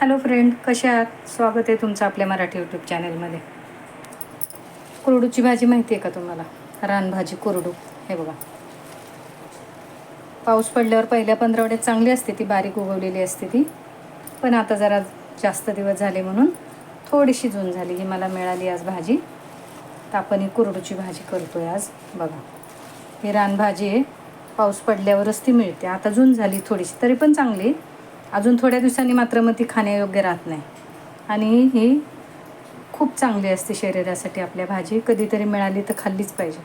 Hello friend कसे आहात? स्वागत आहे तुमचं आपल्या मराठी यूट्यूब चॅनलमध्ये कोरडूची भाजी माहिती आहे का तुम्हाला? रानभाजी कोरडू. हे बघा. पाऊस पडल्यावर पहिल्या पंधरवड्यात चांगली असते ती बारीक उगवलेली असते ती. पण आता जरा जास्त दिवस झाले म्हणून थोडीशी जून झाली ही मला मिळाली आज भाजी. तर आपण ही कोरडूची भाजी करतोय आज. बघा. ही रानभाजी आहे. पाऊस पडल्यावरच ती मिळते. आता जून झाली थोडीशी तरी पण चांगली आहे. अजून थोड्या दिवसांनी मात्र मग ती खाण्यायोग्य राहत नाही. आणि ही खूप चांगली असते शरीरासाठी आपल्या भाजी. कधीतरी मिळाली तर खाल्लीच पाहिजे.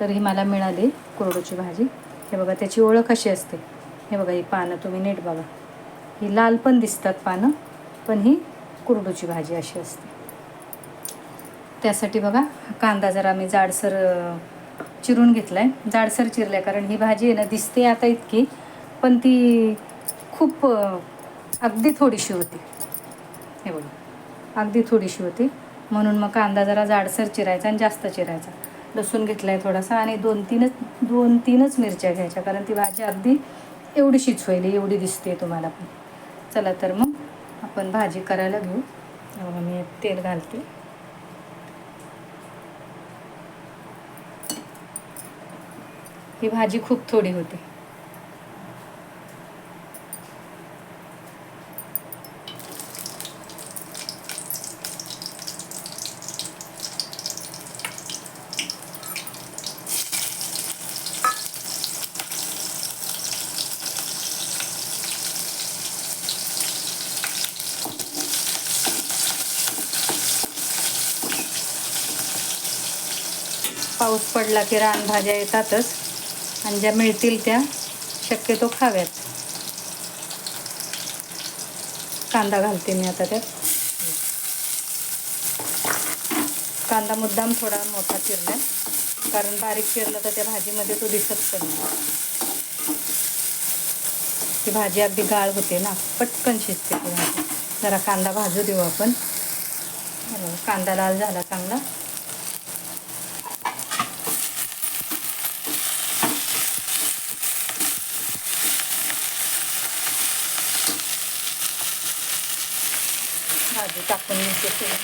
तर ही मला मिळाली कोरडूची भाजी. हे बघा त्याची ओळख अशी असते. हे बघा ही पानं तुम्ही नीट बघा. ही लाल पण दिसतात पानं पण ही कुरडूची भाजी अशी असते. त्यासाठी बघा कांदा जरा मी जाडसर चिरून घेतला आहे जाडसर चिरला आहे कारण ही भाजी आहे ना दिसते आता इतकी पण ती खूप अगदी थोडीशी होती. हे बघा. अगदी थोडीशी होती. म्हणून मग कांदा जरा जाडसर चिरायचा आणि जास्त चिरायचा. लसूण घेतला आहे थोडासा आणि दोन तीनच दोन तीनच मिरच्या घ्यायच्या. कारण ती भाजी अगदी एवढीशीच होईल एवढी दिसते तुम्हाला पण. चला तर मग आपण भाजी करायला घेऊ. बघा मी तेल घालते. ही भाजी खूप थोडी होती. पाऊस पडला की रानभाज्या येतातच आणि ज्या मिळतील त्या शक्यतो खाव्यात. कांदा घालते मी आता त्यात. कांदा मुद्दाम थोडा मोठा चिरला कारण बारीक चिरलं तर त्या भाजीमध्ये तो दिसत पण नाही. ती भाजी अगदी गाळ होते ना पटकन शिजते ती भाजी. जरा कांदा भाजू देऊ आपण. कांदा लाल झाला चांगला. भाजी टाकून मिळते तुला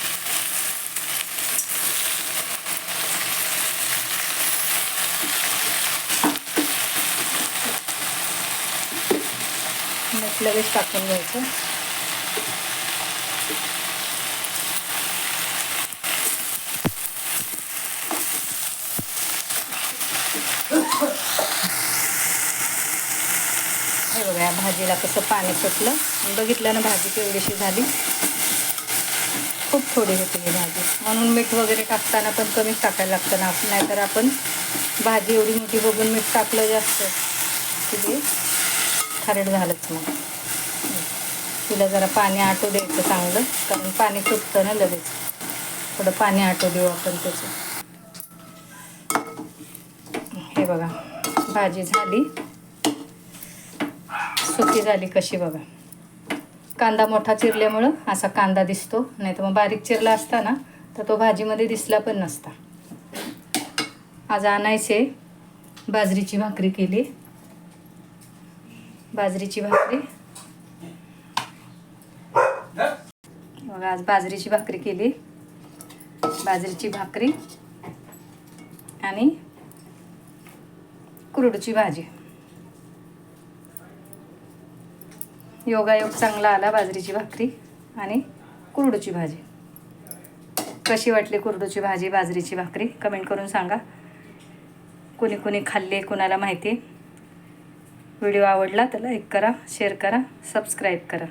मीठ लगेच टाकून घ्यायचं हे बघा भाजीला कसं पाणी सुटलं. आणि बघितलं ना भाजी केवढीशी झाली. खूप थोडी होती ही भाजी. म्हणून मीठ वगैरे टाकताना पण कमीच टाकायला लागतं ना. नाहीतर आपण भाजी एवढी मोठी बघून मीठ टाकलं जास्त की ते खारट झालंच मग. तिला जरा पाणी आटू द्यायचं चांगलं. कारण पाणी तुटतं ना लगेच. थोडं पाणी आटू देऊ आपण त्याचं. हे बघा. भाजी झाली. सुकी झाली कशी बघा. कांदा मोठा चिरल्यामुळं असा कांदा दिसतो. नाही तर मग बारीक चिरला असता ना तर तो भाजीमध्ये दिसला पण नसता. आज आणायचे बाजरीची भाकरी केली. बाजरीची भाकरी. बघा आज बाजरीची भाकरी केली. बाजरीची भाकरी आणि कुरडूची भाजी. योगायोग चांगला आला बाजरीची भाकरी आणि कुरडूची भाजी. कशी वाटली कुरडूची भाजी बाजरीची भाकरी? कमेंट करून सांगा. कोणी कोणी खाल्ले कोणाला माहिती? व्हिडिओ आवडला तर लाईक करा शेअर करा सबस्क्राईब करा.